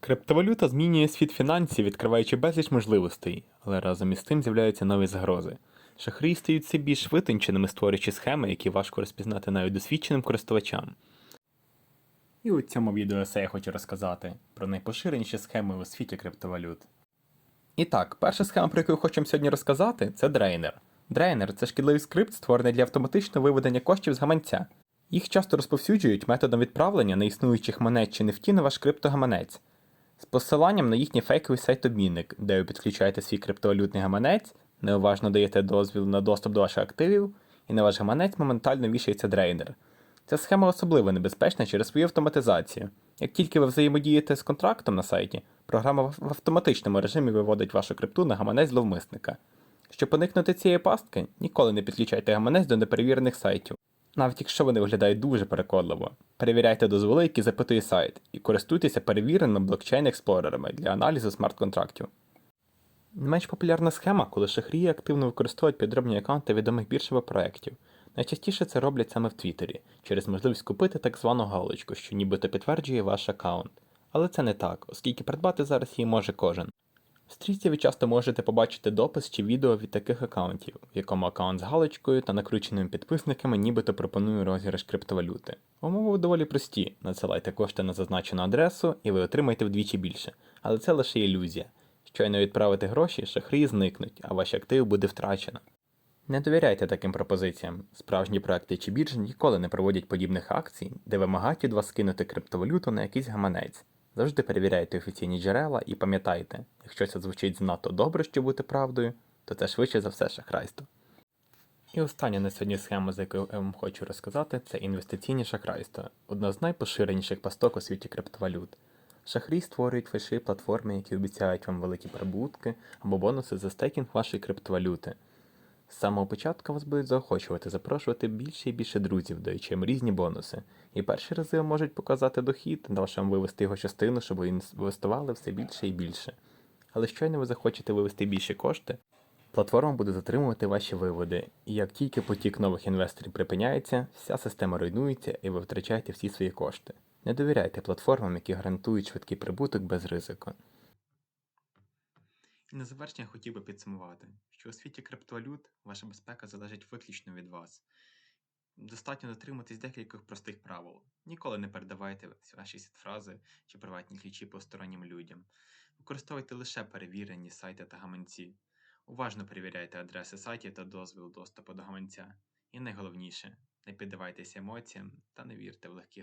Криптовалюта змінює світ фінансів, відкриваючи безліч можливостей, але разом із тим з'являються нові загрози. Шахраї стають все більш витонченими, створюючи схеми, які важко розпізнати навіть досвідченим користувачам. І у цьому відео я хочу розказати про найпоширеніші схеми у світі криптовалют. І так, перша схема, про яку я хочемо сьогодні розказати, це дрейнер. Дрейнер це шкідливий скрипт, створений для автоматичного виведення коштів з гаманця. Їх часто розповсюджують методом відправлення неіснуючих монет чи нефті на ваш криптогаманець з посиланням на їхній фейковий сайт-обмінник, де ви підключаєте свій криптовалютний гаманець, неуважно даєте дозвіл на доступ до ваших активів, і на ваш гаманець моментально вішається дрейнер. Ця схема особливо небезпечна через свою автоматизацію. Як тільки ви взаємодієте з контрактом на сайті, програма в автоматичному режимі виводить вашу крипту на гаманець зловмисника. Щоб уникнути цієї пастки, ніколи не підключайте гаманець до неперевірених сайтів, навіть якщо вони виглядають дуже переконливо. Перевіряйте дозволи, які запитує сайт, і користуйтеся перевіреними блокчейн-експлорерами для аналізу смарт-контрактів. Не менш популярна схема, коли шахрії активно використовують підробні аккаунти відомих бірж проєктів. Найчастіше це роблять саме в Твіттері, через можливість купити так звану галочку, що нібито підтверджує ваш аккаунт. Але це не так, оскільки придбати зараз її може кожен. Стрічці ви часто можете побачити допис чи відео від таких аккаунтів, в якому аккаунт з галочкою та накрученими підписниками нібито пропонує розіграш криптовалюти. Умови доволі прості: надсилайте кошти на зазначену адресу і ви отримаєте вдвічі більше. Але це лише ілюзія. Щойно відправити гроші, шахрії зникнуть, а ваші активи буде втрачено. Не довіряйте таким пропозиціям. Справжні проекти чи біржі ніколи не проводять подібних акцій, де вимагають від вас скинути криптовалюту на якийсь гаманець. Завжди перевіряйте офіційні джерела і пам'ятайте, якщо це звучить занадто добре, щоб бути правдою, то це швидше за все шахрайство. І остання на сьогодні схема, за яку я вам хочу розказати, це інвестиційні шахрайства, одна з найпоширеніших пасток у світі криптовалют. Шахрі створюють фальшиві платформи, які обіцяють вам великі прибутки або бонуси за стейкінг вашої криптовалюти. З самого початку вас будуть заохочувати, запрошувати більше і більше друзів, даючи їм різні бонуси. І перші рази вам можуть показати дохід, далі вам вивести його частину, щоб ви інвестували все більше і більше. Але щойно ви захочете вивести більше кошти, платформа буде затримувати ваші виводи, і як тільки потік нових інвесторів припиняється, вся система руйнується і ви втрачаєте всі свої кошти. Не довіряйте платформам, які гарантують швидкий прибуток без ризику. І на завершення хотів би підсумувати, що у світі криптовалют ваша безпека залежить виключно від вас. Достатньо дотриматись декількох простих правил. Ніколи не передавайте ваші фрази чи приватні ключі постороннім людям. Використовуйте лише перевірені сайти та гаманці. Уважно перевіряйте адреси сайтів та дозвіл доступу до гаманця. І найголовніше, не піддавайтеся емоціям та не вірте в легкі гроші.